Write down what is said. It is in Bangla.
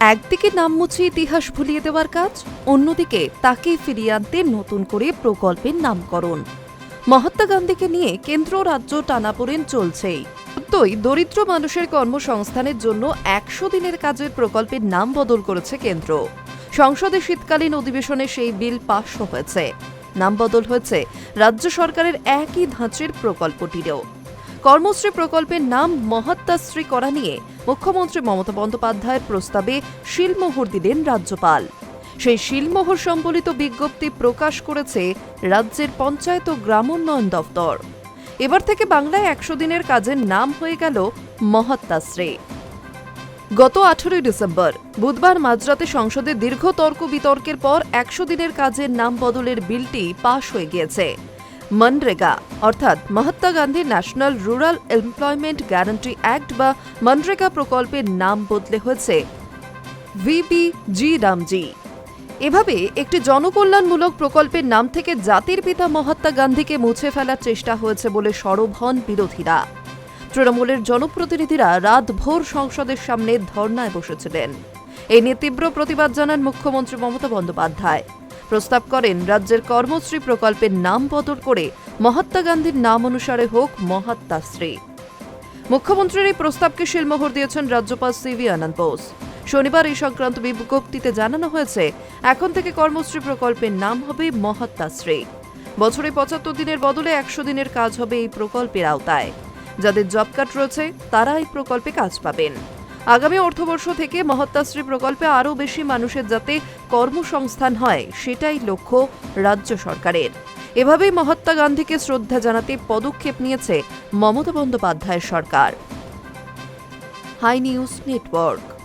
একদিকে নাম মুছে ইতিহাস ভুলিয়ে দেওয়ার কাজ, অন্যদিকে তাকে ফিরিয়ে আনতে নতুন করে প্রকল্পের নামকরণ। মহাত্মা গান্ধীকে নিয়ে কেন্দ্র রাজ্য টানাপোড়েন চলছেই। সত্যই দরিদ্র মানুষের কর্মসংস্থানের জন্য একশো দিনের কাজের প্রকল্পের নাম বদল করেছে কেন্দ্র। সংসদে শীতকালীন অধিবেশনে সেই বিল পাশ হয়েছে। নাম বদল হয়েছে রাজ্য সরকারের একই ধাঁচের প্রকল্পটিরও। কর্মশ্রী প্রকল্পের নাম মহাত্মাশ্রী করা নিয়ে মুখ্যমন্ত্রী মমতা বন্দ্যোপাধ্যায়ের প্রস্তাবে শিলমোহর দিলেন রাজ্যপাল। সেই শিলমোহর সম্বলিত বিজ্ঞপ্তি প্রকাশ করেছে রাজ্যের পঞ্চায়েত ও গ্রামোন্নয়ন দফতর এবার থেকে বাংলায় একশো দিনের কাজের নাম হয়ে গেল মহাত্মাশ্রী। গত আঠেরোই ডিসেম্বর, বুধবার মাঝরাতে সংসদে দীর্ঘ তর্ক বিতর্কের পর একশো দিনের কাজের নাম বদলের বিলটি পাশ হয়ে গিয়েছে। মনরেগা অর্থাৎ Mahatma Gandhi national rural employment guarantee act বা মনরেগা প্রকল্পের নাম বদলে হয়েছে ভিপি জি রামজি এভাবে একটি জনকল্যাণমূলক প্রকল্পের নাম থেকে জাতির পিতা মহাত্মা গান্ধীকে মুছে ফেলার চেষ্টা হয়েছে বলে সরব হন বিরোধীরা। তৃণমূলের জনপ্রতিনিধিরা রাতভোর সংসদের সামনে ধর্নায় বসেছিলেন। এই নিয়ে তীব্র প্রতিবাদ জানান মুখ্যমন্ত্রী মমতা বন্দ্যোপাধ্যায়। প্রস্তাব করেন, রাজ্যের কর্মশ্রী প্রকল্পের নাম বদল করে মহাত্মা গান্ধীর নাম অনুসারে হোক মহাত্মাশ্রী মুখ্যমন্ত্রীর এই প্রস্তাবকে শিলমোহর দিয়েছেন রাজ্যপাল সিভি আনন্দ বোস। শনিবার এই সংক্রান্ত বিজ্ঞপ্তিতে জানানো হয়েছে, এখন থেকে কর্মশ্রী প্রকল্পের নাম হবে মহাত্মাশ্রী বছরে পঁচাত্তর দিনের বদলে একশো দিনের কাজ হবে এই প্রকল্পের আওতায়। যাদের জব কার্ড রয়েছে, তারা এই প্রকল্পে কাজ পাবেন। আগামী অর্থবর্ষ থেকে মহাত্মাশ্রী প্রকল্পে আরও বেশি মানুষের যাতে কর্মসংস্থান হয়, সেটাই লক্ষ্য রাজ্য সরকারের। এভাবেই মহাত্মা গান্ধীকে শ্রদ্ধা জানাতে পদক্ষেপ নিয়েছে মমতা বন্দ্যোপাধ্যায়ের সরকার। High news network.